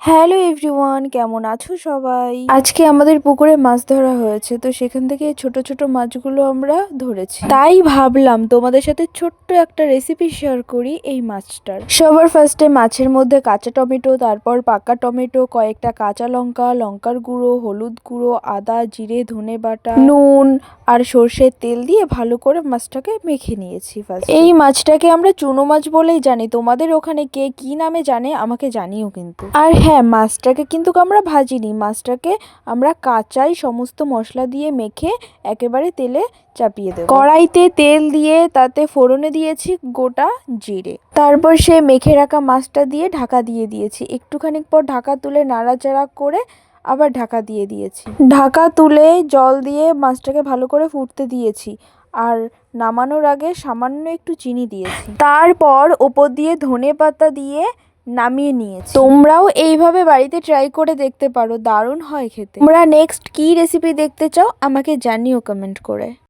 Hello everyone, কেমন আছো সবাই? আজকে আমাদের পুকুরে মাছ ধরা হয়েছে, তো সেখান থেকে ছোট ছোট মাছগুলো আমরা ধরেছি। তাই ভাবলাম তোমাদের সাথে ছোট্ট একটা রেসিপি শেয়ার করি এই মাছটার। সবার ফার্স্টে মাছের মধ্যে কাঁচা টমেটো, তারপর পাকা টমেটো, কয়েকটা কাঁচা লঙ্কা, লঙ্কার গুঁড়ো, হলুদ গুঁড়ো, আদা, জিরে, ধনে বাটা, নুন আর সর্ষের তেল দিয়ে ভালো করে মাছটাকে মেখে নিয়েছি ফার্স্ট এই মাছটাকে আমরা চুনো মাছ বলেই জানি, তোমাদের ওখানে কে কি নামে জানে, আমাকে জানিও কিন্তু। আর হ্যাঁ মাছটাকে কিন্তু আমরা ভাজিনি। মাছটাকে আমরা কাঁচাই সমস্ত মশলা দিয়ে মেখে একেবারে তেলে চাপিয়ে দেবো। কড়াইতে তেল দিয়ে তাতে ফোড়নে দিয়েছি গোটা জিরে। তারপর সে মেখে রাখা মাছটা দিয়ে ঢাকা দিয়ে দিয়েছি। একটুখানি পর ঢাকা তুলে নাড়াচাড়া করে আবার ঢাকা দিয়ে দিয়েছি। ঢাকা তুলে জল দিয়ে মাছটাকে ভালো করে ফুটতে দিয়েছি আর নামানোর আগে সামান্য একটু চিনি দিয়েছি। তারপর ওপর দিয়ে ধনে পাতা দিয়ে নামিয়ে নিয়েছি। তোমরাও এইভাবে বাড়িতে ট্রাই করে দেখতে পারো, দারুণ হয় খেতে। তোমরা নেক্সট কী রেসিপি দেখতে চাও, আমাকে জানিও কমেন্ট করে।